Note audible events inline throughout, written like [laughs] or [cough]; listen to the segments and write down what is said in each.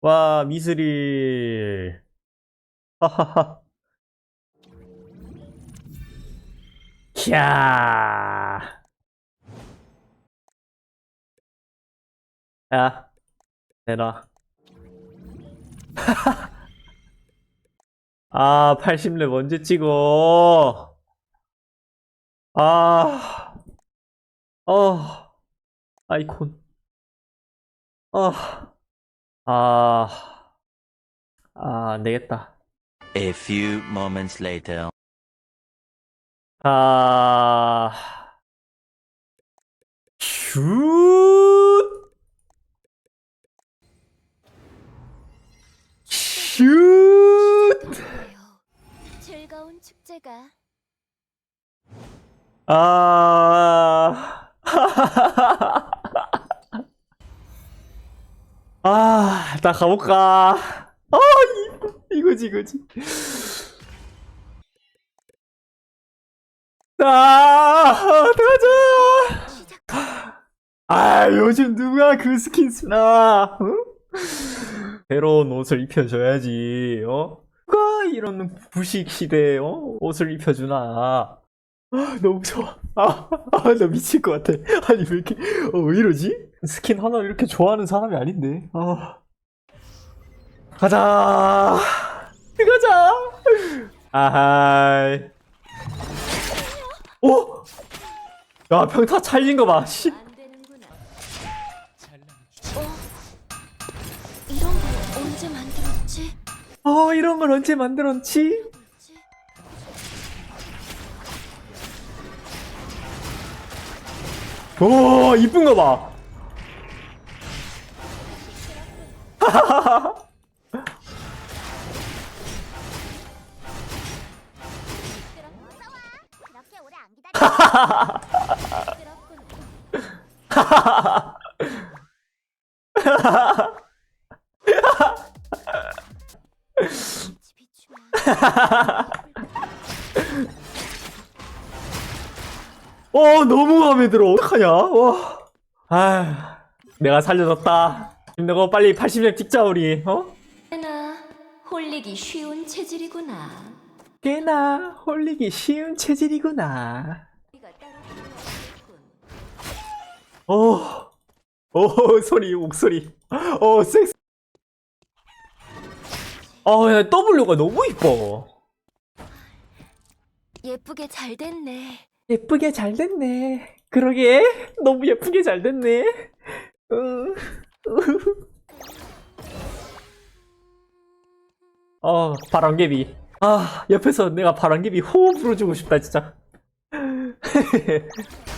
와, 미스리. 하하하. 캬. 야, 내놔. 아, 80렙 언제 찍어? 아, 어, 아이콘. 어, 아, 아, 안 되겠다. A few moments later. 아, 슛! 슛! 즐거운 축제가 아, 나 가볼까? 아, 이, 이거지, 이거지. 아. 시작. 아, 요즘 누가 그 스킨 쓰나? 응? 새로운 옷을 입혀줘야지, 어? 누가 이런 부식 시대에, 어? 옷을 입혀주나? 아, 너무 좋아. 아, 아, 나 미칠 것 같아. 아니, 왜 이렇게, 어, 왜 이러지? 스킨 하나 이렇게 좋아하는 사람이 아닌데. 아. 가자. 가자. 아하이. 오! 야, 평타 찰진 거 봐. 씨. 안 되는구나. 어? 이런 거 언제 만들었지? 어, 이런 걸 언제 만들었지? 뭐지? 오, 이쁜 거 봐. [laughs] 그렇게 어, 너무 마음에 들어. 어떡하냐? 와. 아, 내가 살려줬다. 힘내고 빨리 80렙 찍자, 우리. 어? 꽤나 홀리기 쉬운 체질이구나. 꽤나 홀리기 쉬운 체질이구나. 오, 오, 소리, 목소리. 오, 섹스. 어, 야, W가 너무 이뻐. 예쁘게 잘 됐네. 예쁘게 잘 됐네. 그러게, 너무 예쁘게 잘 됐네. 으, 어, 바람개비. 아, 옆에서 내가 바람개비 호흡 불어주고 싶다, 진짜. [laughs]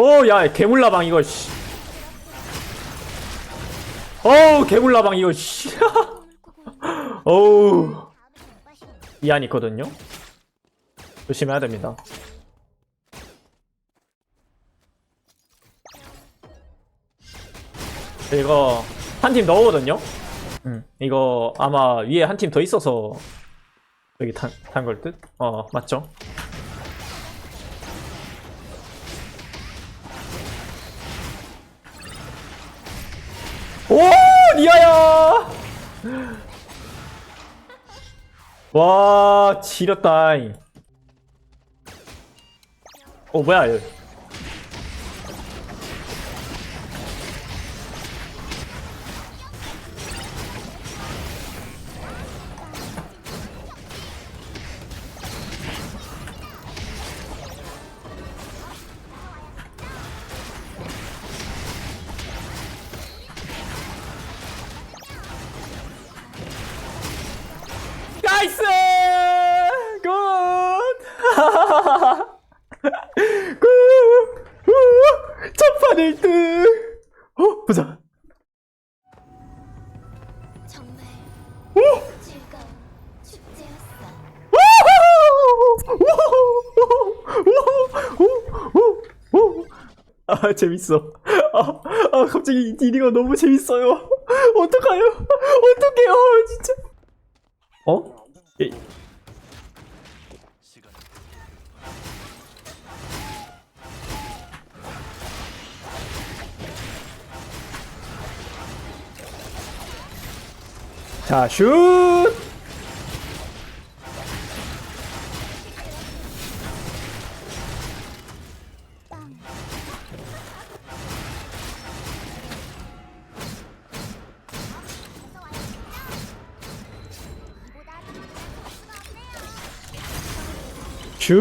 오, 야, 개물라방 이거 씨. 어우, 개물라방 이거 씨. [laughs] 어우. 이안 있거든요. 조심해야 됩니다. 이거 한 팀 넣거든요. 음, 이거 아마 위에 한 팀 더 있어서 여기 탄, 탄걸 듯? 어, 맞죠? 와, 지렸다. 어, 뭐야, 아 [laughs] 재밌어. 아, 아 갑자기 이 디니가 너무 재밌어요. [laughs] 어떡해요? 어떡해요 진짜. 어? 예. 자, 슛! 슛!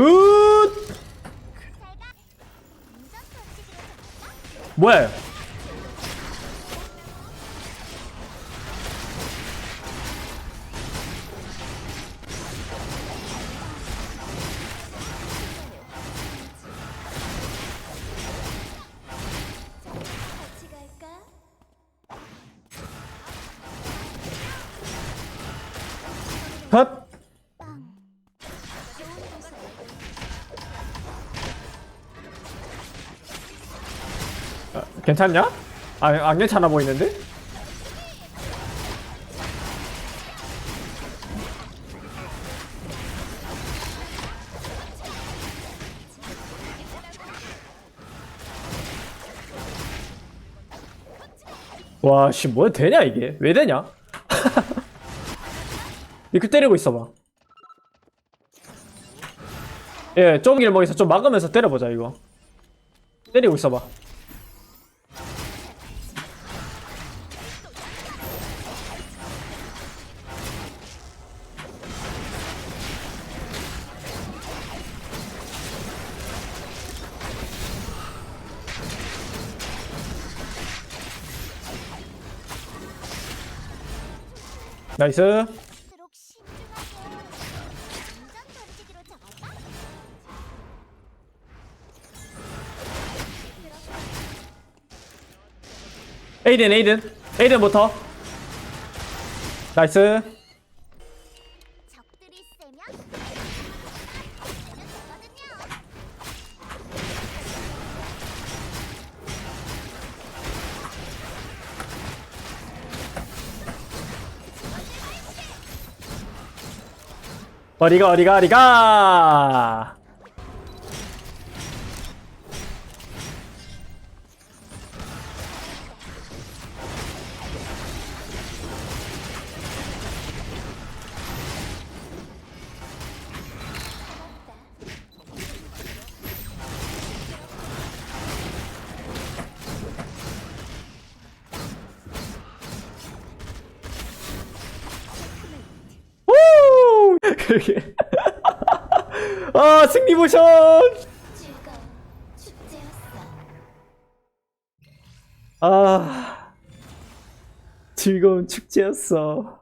뭐야? 헛! 괜찮냐? 아, 안 괜찮아 보이는데? 와, 씨, 뭐 되냐, 이게? 왜 되냐? [laughs] 이렇게 때리고 있어봐. 예, 좁은 길목에서 좀 막으면서 때려보자, 이거. 때리고 있어봐. 나이스. 에이든, 에이든. 에이든부터. 나이스. 어리가, 어리가, 어리가! 우! 그러게. [laughs] 아, 승리 모션! 아, 즐거운 축제였어.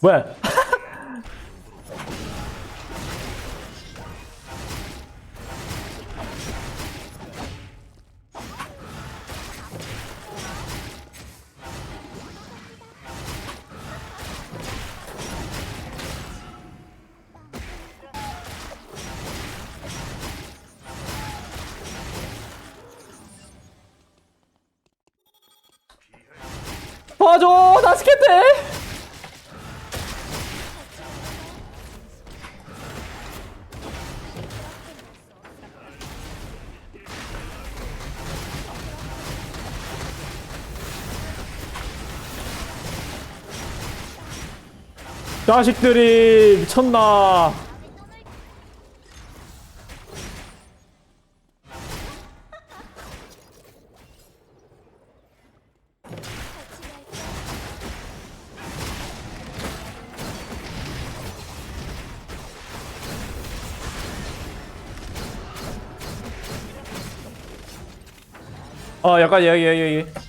뭐야? 도와줘! 나 스케트! 자식들이 미쳤나? 어, 약간 여기 여기 여기.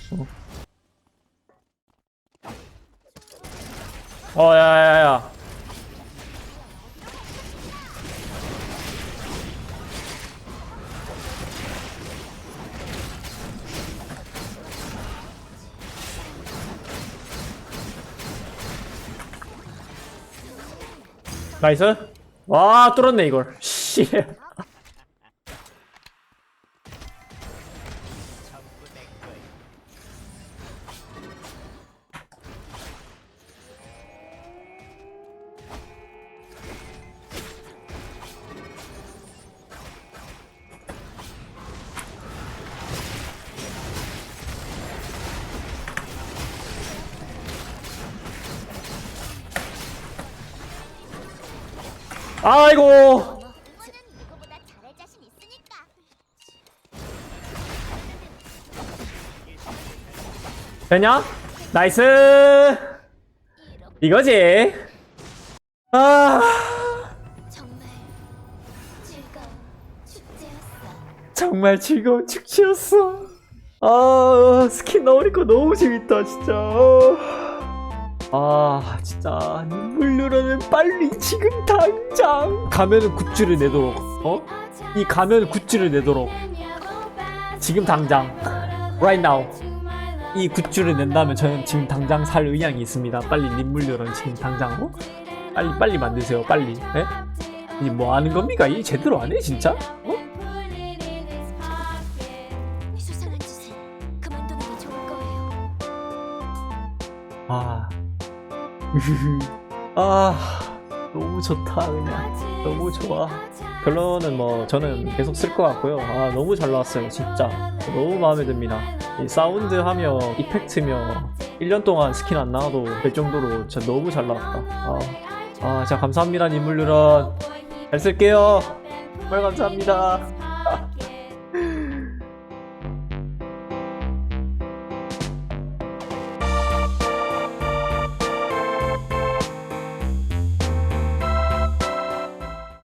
어, 야, 야, 야. 나이스. 와, 뚫었네, 이걸. [laughs] 씨. 아이고. 되냐? 나이스. 이거지. 아, 정말 즐거운 축제였어. 정말 즐거운 축제였어. 아, 스킨 나오니까 너무 재밌다, 진짜. 아, 진짜 눈물로는 빨리 지금 당장 가면 굿즈를 내도록. 어? 이 가면 굿즈를 내도록. 지금 당장. Right now. 이 굿즈를 낸다면 저는 지금 당장 살 의향이 있습니다. 빨리 님물려는 지금 당장 어? 빨리 빨리 만드세요. 빨리. 예? 이뭐 하는 겁니까? 이 제대로 안 해 진짜? [laughs] 아. 너무 좋다 그냥. 너무 좋아. 결론은 뭐 저는 계속 쓸 것 같고요. 아 너무 잘 나왔어요 진짜. 너무 마음에 듭니다. 이 사운드 하며 이펙트며 1년 동안 스킨 안 나와도 될 정도로 진짜 너무 잘 나왔다. 아, 아 진짜 감사합니다 님물류런 잘 쓸게요. 정말 감사합니다.